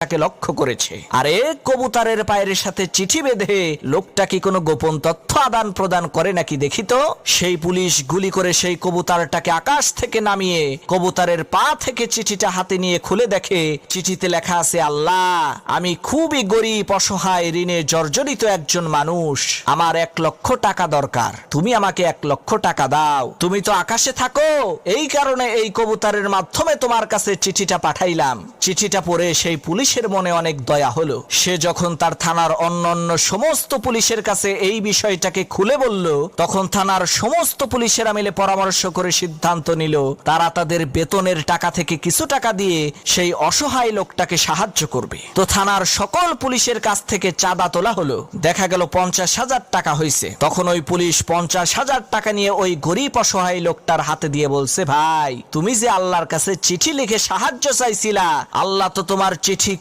তাকে লক্ষ্য করেছে। আরে, কবুতারের পায়ের সাথে চিঠি বেঁধে লোকটা কি কোনো গোপন তথ্য আদান প্রদান করে নাকি দেখি তো? সেই পুলিশ গুলি করে সেই কবুতারটাকে আকাশ থেকে নামিয়ে কবুতারের পা থেকে চিঠিটা হাতে নিয়ে খুলে দেখে। চিঠিতে লেখা আছে, আল্লাহ, আমি খুবই গরিব, অসহায়, ঋণে জর্জরিত একজন মানুষ। আমার এক লক্ষ টাকা দরকার। তুমি আমাকে এক লক্ষ টাকা দাও। তুমি তো আকাশে থাকো। এই কারণে এই কবুতারের মাধ্যমে তোমার কাছে চিঠিটা পাঠাইলাম। চিঠিটা পড়ে সেই পুলিশের মনে অনেক দয়া হলো। সে যখন তার থানার অন্যান্য সমস্ত পুলিশের কাছে এই বিষয়টাকে খুলে বলল, তখন থানার সমস্ত পুলিশেরা মিলে পরামর্শ করে সিদ্ধান্ত নিল, তারা তাদের বেতনের টাকা থেকে কিছু টাকা দিয়ে সেই অসহায় লোকটাকে সাহায্য করবে। তো থানার সকল পুলিশের কাছ থেকে চাঁদা তোলা হলো। দেখা গেল পঞ্চাশ হাজার টাকা হয়েছে তখন ওই পুলিশ পঞ্চাশ হাজার টাকা নিয়ে ওই গরিব অসহায় লোকটার হাতে দিয়ে বলছে, ভাই, তুমি যে আল্লাহর কাছে চিঠি লিখে সাহায্য চাইছিলা, আল্লাহ তো তোমার চিঠি